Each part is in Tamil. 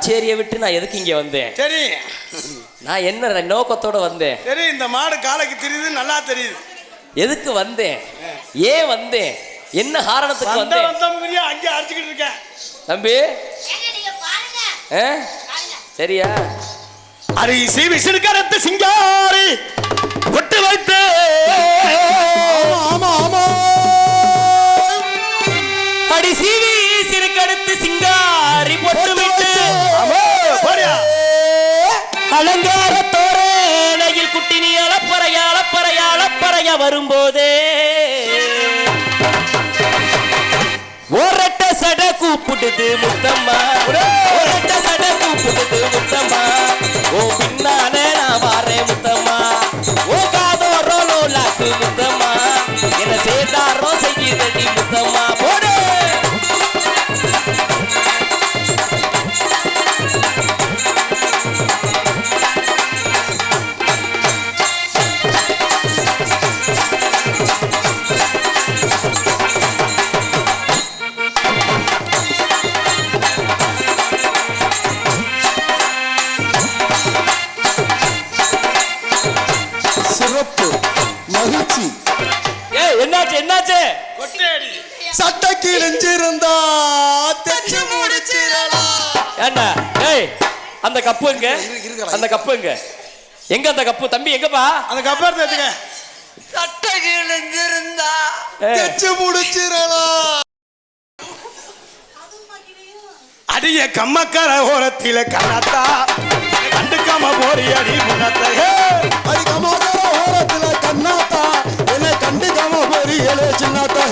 கச்சேரியை விட்டு நான் எதுக்கு இங்க வந்தேன்? சரி. நான் என்ன நோக்கத்தோட வந்தேன். சரி இந்த மாடு காலைக்கு தெரியுது நல்லா தெரியுது. எதுக்கு வந்தேன்? ஏன் வந்தேன்? என்ன காரணத்துக்கு வந்த வந்தேன்? வந்தவங்க அங்கே அடிச்சுக்கிட்டு இருக்கேன். தம்பி. ஏங்க நீங்க பாருங்க. ஆ? பாருங்க. சரியா? அரிசி விசிறுக்கரத்து சிங்காரி ஒட்டு வைத்து. வரும்போதே. ஓரட்ட சட கூப்பிடுது முத்தம்மா. அந்த கப்பு எங்க. அந்த கப்பு எங்க? எங்க அந்த கப்பு? தம்பி எங்கப்பா? அந்த கப்பர் வச்சுக்க. சட்டை கிழிஞ்சிருந்தா தைச்சு முடிச்சிடலாம் அடிய கம்மக்கர ஓரத்தில கண்ணாத்தா. கண்டுக்காம போறி அடி முன்னத்தையே அது கமாதர ஓரத்துல கண்ணாத்தா. என்னை கண்டுக்காம போறீங்களே சின்னாத்தா.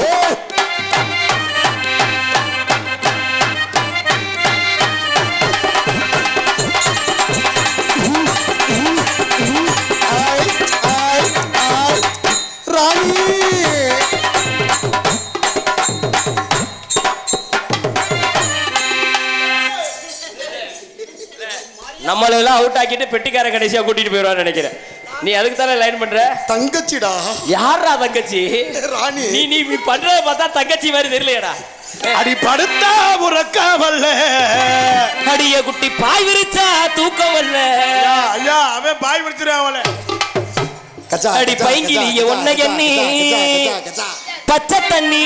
நம்மள எல்லாம் அவுட் ஆக்கிட்டு பெட்டிக்கார கடைசியா கூட்டிட்டு போயிடுவான்னு நினைக்கிறேன். நீ அதுக்கு தானே லைன் பண்ற? தங்கச்சிடா. யாரா தங்கச்சி? ராணி. நீ நீ நீ பண்றத பார்த்தா தங்கச்சி மாதிரி தெரியலையடா. அடி படுத்தா உறக்க வல்ல. அடிய குட்டி பாய் விரிச்சா தூக்கம் வரல ஐயா, அவன் பாய் கச்சா, அடி கச்சா, உன்னை கச்சா, எண்ணி. பச்சை தண்ணி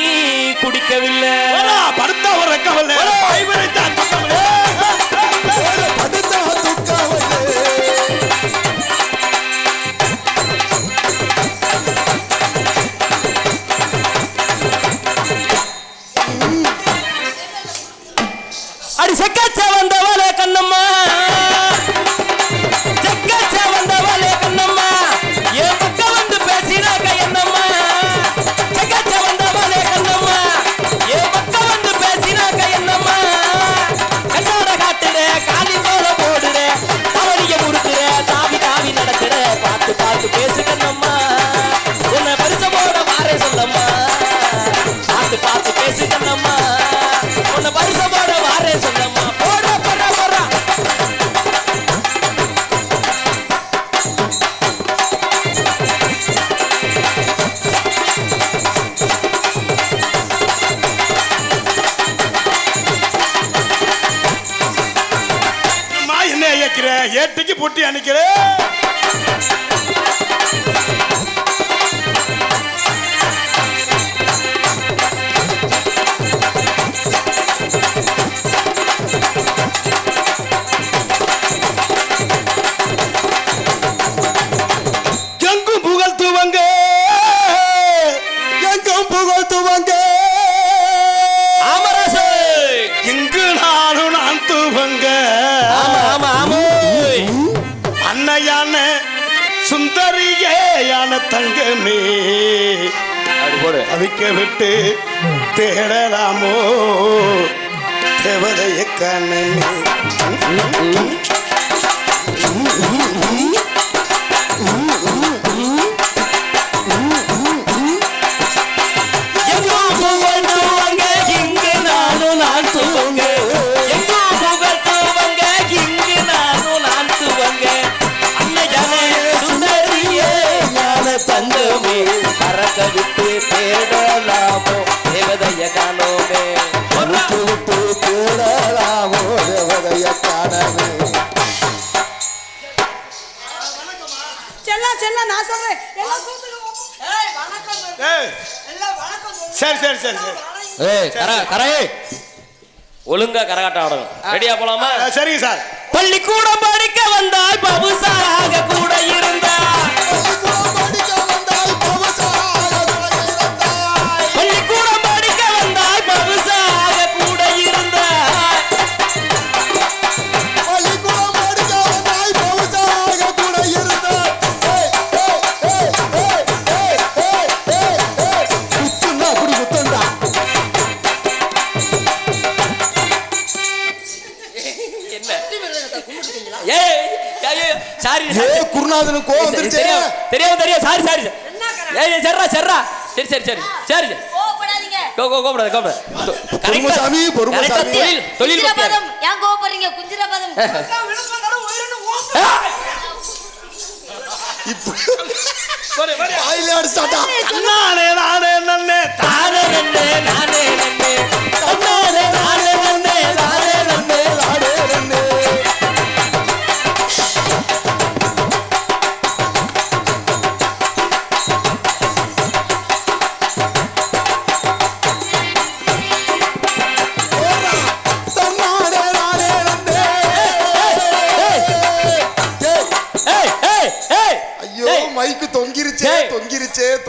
குடிக்கவில்லை. போடா, படுத்தா உறக்க வல்ல. பாய் பிடிச்சா தூக்கமில்லை. படுத்தா தங்கமே அவிக்க விட்டு தேடலாமோ? தேவதைய கண்ணமே சரி சரி சரி ஒழுங்கா கரகாட்டம் ஆடணும். ரெடியா போலாமா? சரிங்க சார். பள்ளிக்கூடம் படிக்க வந்தால் பபுசாராக கூட சரி சரி சரி. சரி கோவப்படாதீங்க. கோ கோ கோபடாத கோபடாத பொறுமைசாமி, பொறுமைசாமி. தொழில் தொழில் பத்தியா குஞ்சிரபாதம். ஏன் கோவப்படுறீங்க? குஞ்சிரபாதம். வாயிலே அடிச்சாட்டா? நானே நானே நன்னே. நானே நானே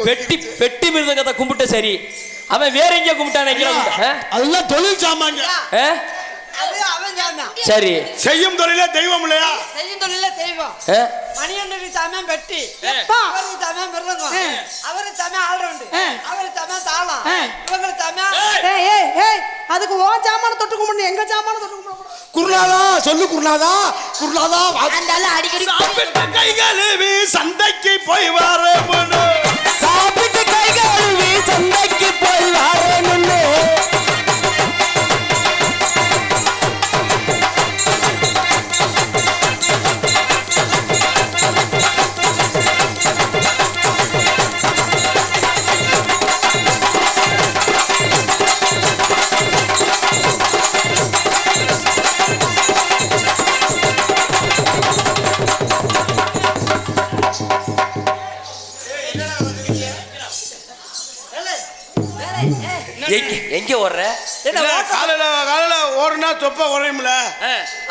பெட்டி தொங்கிருச்சே பெட்டி மிருதங்கத்தை கும்பிட்டு சரி. அவன் வேற எங்கேயோ கும்பிட்டானே? அதெல்லாம் தொழில் ஆ? சரி. செய்யும் தொழிலே தெய்வம் இல்லையா? செய்யும் தொழில தெய்வம். ஆ? மணியண்ணனுக்கு சமயம் பெட்டி எப்பா? அவருக்கு சமயம் மிருதங்கம். அவருக்கு சமயம் ஆல்ரவுண்டு அவருக்கு சமயம் தாளம். இவங்களுக்கு சமயம் ஏய். ஏய் ஏய் அதுக்கு ஓ ஜாமான தொட்டு கும்பிடணும் எங்க ஜாமான தொட்டு கும்பிடணும்? குருநாதா சொல்லு குருநாதா. குருநாதா அடிக்கடி சந்தைக்கு போய் கை to make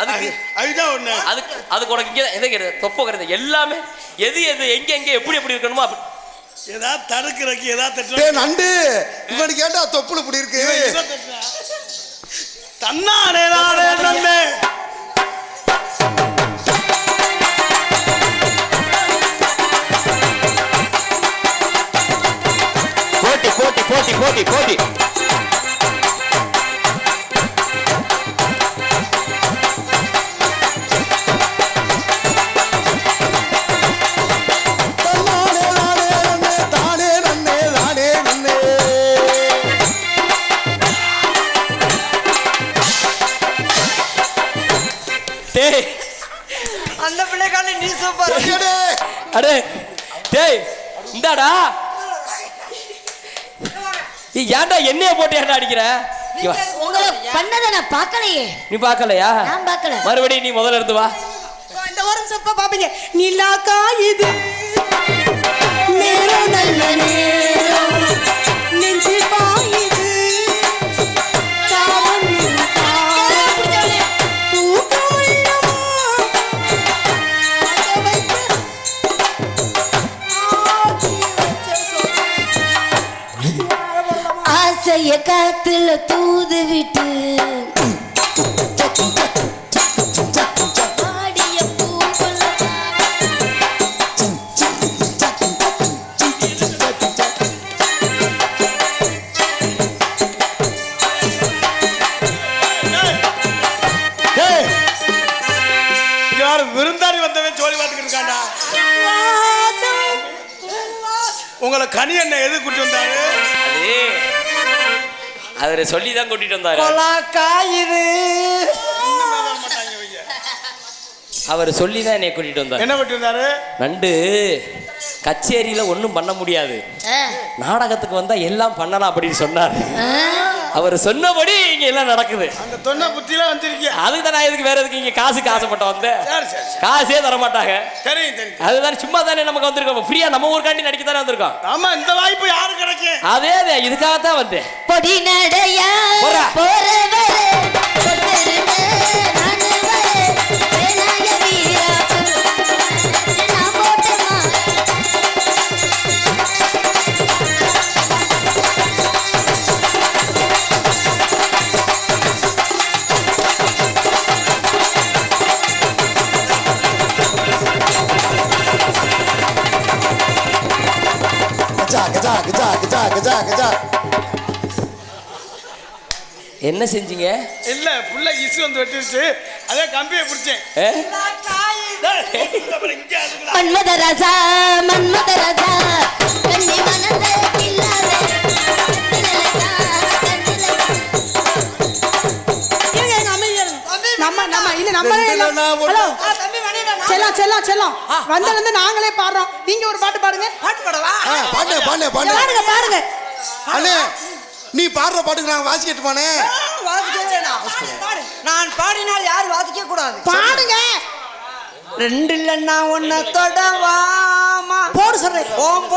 அதுக்கு அதுதான் ஒண்ணு. அதுக்கு அதுக்கு உனக்கு இங்கே எதை கேட்டு தொப்பக்கிறது எல்லாமே எது எது எங்க எங்க எப்படி எப்படி இருக்கணுமோ அப்படி. ஏதாவது தடுக்கிறக்கு ஏதாவது தட்டு நண்டு. இவனுக்கு கேட்டா தொப்புல இப்படி இருக்கு. தன்னானே நானே நன்னே போட்டி போட்டி போட்டி போட்டி போட்டி. அந்த பிள்ளைக்கால நீ சூப்பர் அடே டேய் இந்தாடா. ஏன்டா என்னைய போட்டு ஏன்டா அடிக்கிற. உங்களை பண்ணதை நான் பார்க்கலையே. நீ பார்க்கலையா? நான் பார்க்கல. மறுபடியும் நீ முதல்ல இருந்து வா. இந்த ஒரு நிமிஷம் இப்ப பாப்பீங்க. நிலா காயுது. நேரம் நல்ல நேரம். நெஞ்சு பாயுது. ஆசைய காத்துல தூது விட்டு அவரை சொல்லி தான் கூட்டிட்டு வந்தாரு. காயுது அவர் சொல்லி தான் என்னை கூட்டிட்டு வந்தாரு. என்ன கூட்டி வந்தாரு? நண்டு கச்சேரியில ஒன்றும் பண்ண முடியாது. நாடகத்துக்கு வந்தா எல்லாம் பண்ணலாம் அப்படின்னு சொன்னார். அவர் சொன்னபடி இங்க எல்லாம் நடக்குது. அந்த தொன்ன புத்தியில வந்திருக்கியா? அதுக்கு தான் நான் எதுக்கு வேற எதுக்கு இங்க காசுக்கு ஆசைப்பட்ட வந்தேன் சரி சரி சரி. காசே தர மாட்டாங்க தெரியும் தெரியும். அதுதான் சும்மா தானே நமக்கு வந்திருக்கோம். ஃப்ரீயா நம்ம ஊருக்காண்டி நடிக்க தானே வந்திருக்கோம். ஆமா இந்த வாய்ப்பு யாரு கிடைக்கும்? அதே அதே இதுக்காகத்தான் வந்தேன். பொடி நடையா போறா. போறவரே என்ன செஞ்சீங்க? இல்ல புள்ள இசு வந்து வெட்டிருச்சு. அதே கம்பியை பிடிச்சேன். மன்மத ரசா மன்மத ரசா கண்ணி மணிடா செல்லம் செல்லம் செல்லம் வந்ததுல இருந்து நாங்களே பாடுறோம். நீங்க ஒரு பாட்டு பாடுங்க. பாட்டு பாடவா? ஆ, பாடுங்க. பாடுங்க பாடுங்க. பாடுங்க பாடுங்க. அண்ணே நீ பாடுற பாட்டுக்கு நான் வாசிக்கட்டு போனே வாசிக்கவே நான் நான் பாடினால் யாரும் வாசிக்க கூடாது? பாடுங்க. ரெண்டு இல்லைன்னா ஒன்ன தொடவாமா போடு சொல்றேன். ஓம்.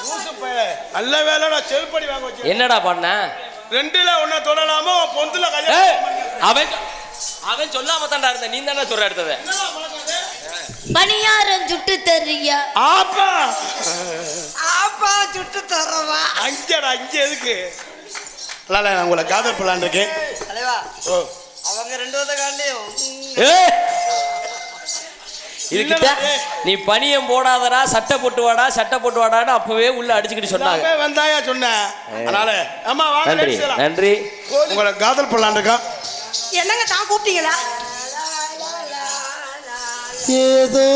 லூசு பயலே. நல்ல வேலைடா செருப்படி வாங்க வச்சு என்னடா பண்ண? ரெண்டுல ஒன்ன தொடலாமோ பொந்துல கல்யாணம் அவன் அவன் சொல்லாம தான்டா இருந்த நீ தானே சொல்ற எடுத்தது பணியாரம் சுட்டு தர்றியா. ஆப்பா! ஆப்பா சுட்டு தரவா அங்கடா இங்க எதுக்கு? நான் உங்களை காதல் பண்ணலான் இருக்கேன். தலைவா ஓ. அவங்க ரெண்டு வந்த காண்டையும்! இதுக்கிட்ட. நீ பனியம் போடாதடா சட்டை போட்டு வாடா சட்டை போட்டு வாடான்னு அப்பவே உள்ள அடிச்சுக்கிட்டு சொன்னாங்க. வந்தாயா சொன்னேன். அதனால அம்மா வாங்க நன்றி. நன்றி. உங்களை காதல் பண்ணலான் இருக்கோம். என்னங்க தான் கூப்பிட்டீங்களா? ஏதோ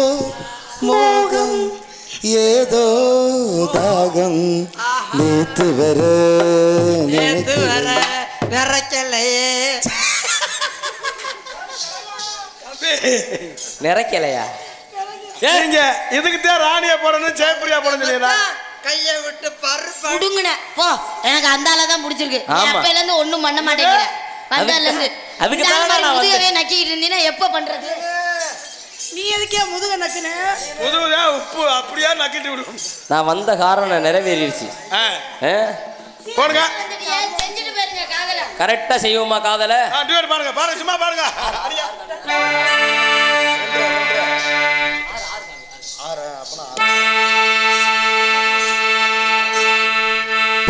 மோகம் ஏதோ தாகம் நேத்து வர நேத்து. வர விரைக்கலையே. நிறைக்கலையா நீங்க இதுக்கு தான் ராணியா போடணும் ஜெயப்பிரியா போடணும் கையை விட்டு பருப்பு புடுங்குன. போ எனக்கு அந்த ஆளை தான் பிடிச்சிருக்கு. இருந்து ஒண்ணும் பண்ண மாட்டேங்கிற. வந்தால இருந்து அதுக்கு நான் முதுகவே நக்கிட்டு இருந்தீங்கன்னா எப்ப பண்றது? நீ எதுக்கே முதுக நக்குன? புதுதா உப்பு அப்படியே நக்கிட்டு விடும் நான் வந்த காரணம் நிறைவேறிடுச்சு? போடுங்க. செஞ்சுட்டு போயிருங்க காதல. கரெக்டா செய்வோமா காதல? பாருங்க பாருங்க சும்மா பாருங்க.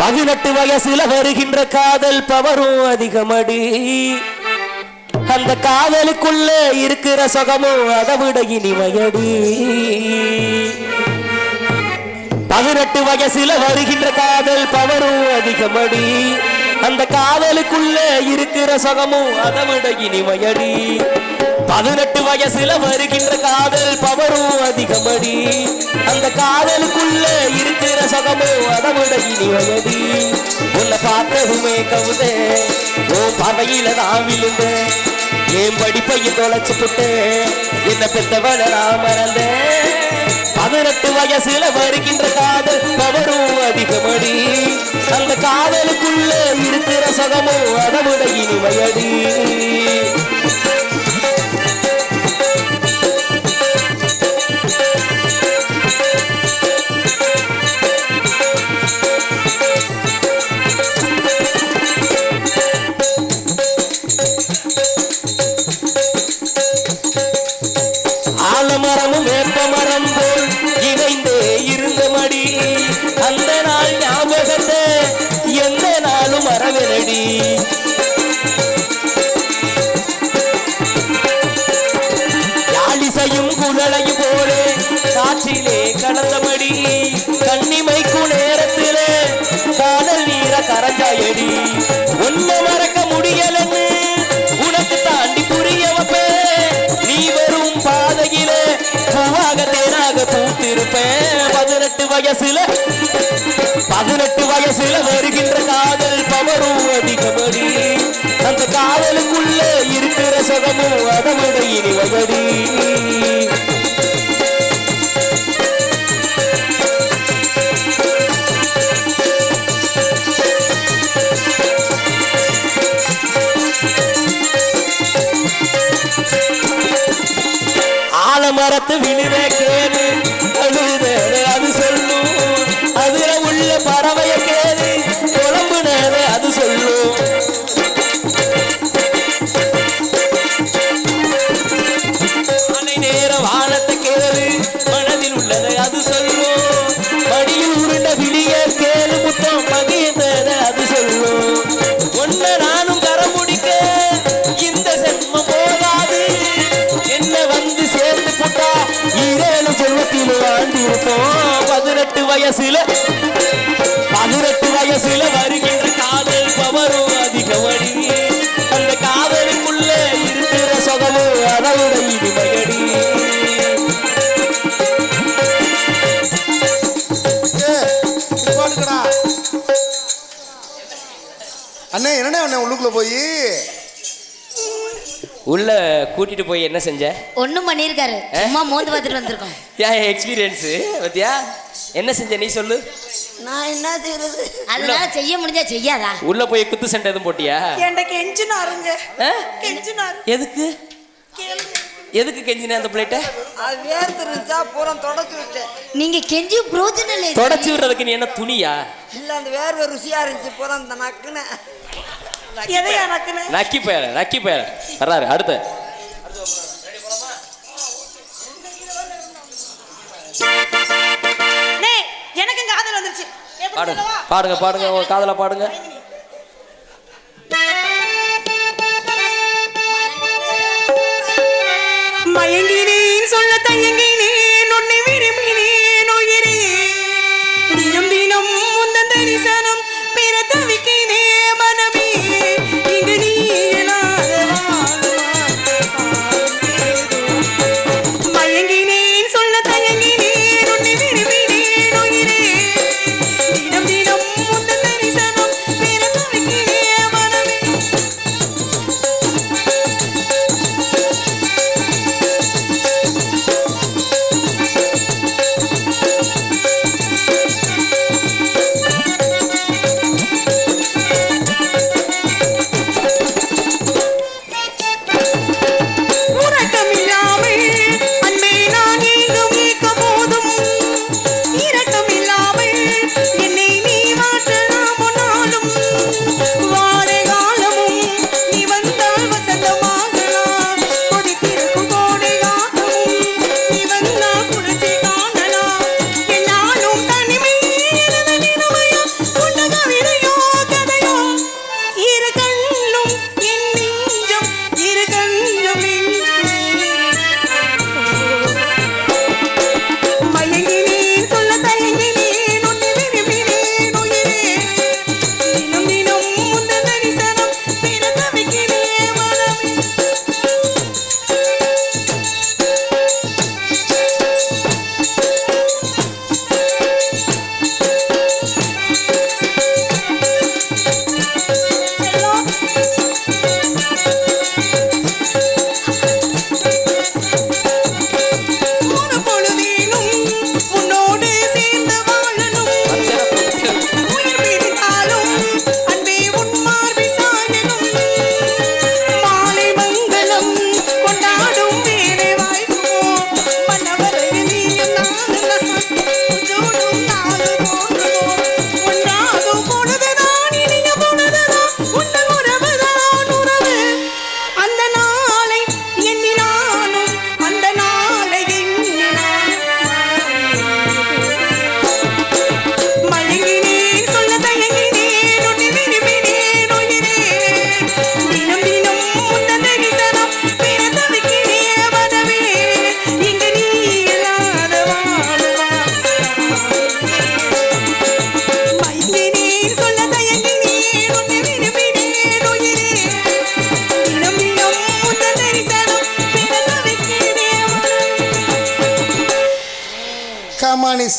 பதினெட்டு வயசுல வருகின்ற காதல் பவரும் அதிகமடி. அந்த காதலுக்குள்ள இருக்கிற சுகமும் அதை விட இனிமையடி. பதினெட்டு வயசுல வருகின்ற காதல் பவரும் அதிகமடி. அந்த காதலுக்குள்ள இருக்கிற சுகமும் அதை விட இனிமையடி. பதினெட்டு வயசுல வருகின்ற காதல் பவரும் அதிகமடி. அந்த காதலுக்குள்ள இருக்கிற சுகமும் அதமுட இனி வயதி உன்னை பார்த்ததுமே கவுதே ஓ பார்வையில நான் விழுந்தேன் என் படிப்பையும் தொலைச்சு புட்டேன் என்ன பெத்தவன நான் மறந்தேன் பதினெட்டு வயசுல வருகின்ற காதல் பவரும் அதிகமடி. அந்த காதலுக்குள்ள இருக்கிற சுகமும் அதை விட இனிமையடி. நாளும் யாழிசையும் குழலையும் போலே காற்றிலே கலந்தபடி கண்ணிமைக்கும் நேரத்திலே காதல் நீர கரஞ்சாயடி. ஒன்ன மறக்க முடியலன்னு உனக்கு தாண்டி புரிய வைப்பேன் நீ வரும் பாதையிலே பூவாக தேனாக பூத்திருப்பேன். பதினெட்டு வயசுல பதினெட்டு வயசுல வருகின்ற காதல் பவரும் அதிகமடி. அந்த காதலுக்குள்ள இருக்கிற சதமும் அதை விட வயசுல பதினெட்டு வயசுல வருகின்ற காதல் பவரும் அதிகமடி அந்த காதலுக்குள்ள இருக்கிற சொகமும் அதோட இனிமையடி அண்ணே என்னண்ணே அண்ணே உள்ளுக்குள்ள போய்? உள்ள கூட்டிட்டு போய் என்ன செஞ்ச? ஒண்ணும் பண்ணிருக்காரு சும்மா மோந்து பார்த்துட்டு வந்திருக்கோம். ஏன் எக்ஸ்பீரியன்ஸு பத்தியா? என்ன செஞ்ச நீ சொல்லு? நான் என்ன செய்யறது அதனால செய்ய முடிஞ்சா செய்யாதா? உள்ள போய் குத்து சண்டை எதுவும் போட்டியா? என்கிட்ட கெஞ்சினாருங்க? கெஞ்சினாரு. எதுக்கு? எதுக்கு கெஞ்சின அந்த பிளேட்டை அது வேர்த்துருச்சா பூரா தொடச்சு விட்டேன். நீங்க கெஞ்சி புரோஜனம் இல்லை தொடச்சி விடுறதுக்கு நீ என்ன துணியா? இல்ல அந்த வேர்வை ருசியா இருந்துச்சு. பூரா இந்த நக்குன்னு எதையா நக்குன்னு நக்கி போயிட நக்கி போயிட வர்றாரு அடுத்து. பாடுங்க? பாடுங்க பாடுங்க. உங்க காதல பாடுங்க. மயங்கினேன் சொல்ல தயங்கினேன் உன்னை விரும்பினேன் உயிரே. தினம் தினம் முந்தன் தரிசனம்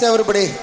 தவிக்கிறேன்